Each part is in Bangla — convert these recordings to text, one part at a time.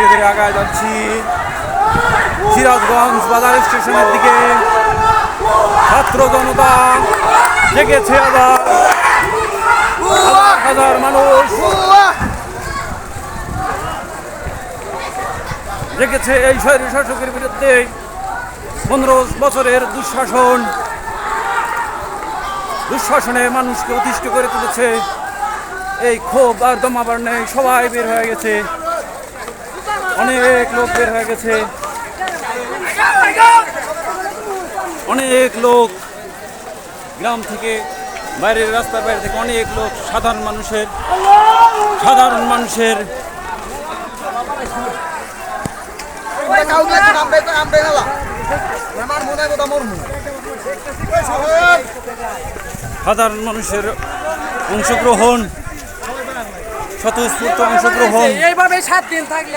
ধীরে ধীরে আগায় যাচ্ছি। সিরাজগঞ্জ বাজার স্টেশনের দিকে। ছাত্র জনতা জেগেছে আবার। হাজার হাজার মানুষ জেগেছে এই শহরের শাসকের বিরুদ্ধে। পনেরো বছরের দুঃশাসন। দুঃশাসনে মানুষকে অতিষ্ঠ করে তুলেছে। এই ক্ষোভ আর দমাবার নেই সবাই বের হয়ে গেছে। অনেক লোক বের হয়ে গেছে। অনেক লোক গ্রাম থেকে, বাইরের রাস্তার বাইরে থেকে অনেক লোক সাধারণ মানুষের সাধারণ মানুষের। সাধারণ মানুষের অংশগ্রহণ স্বতঃস্ফূর্ত অংশগ্রহণ। এইভাবে সাত দিন থাকলে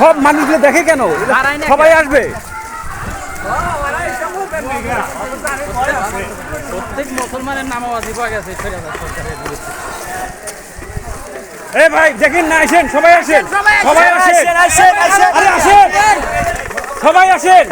সব মানুষগুলো দেখে কেন? সবাই আসবে। প্রত্যেক মুসলমানের নাম গেছে এ ভাই দেখেন না আসেন সবাই আসেন। সবাই আসেন। আরে আসেন। সবাই আসেন।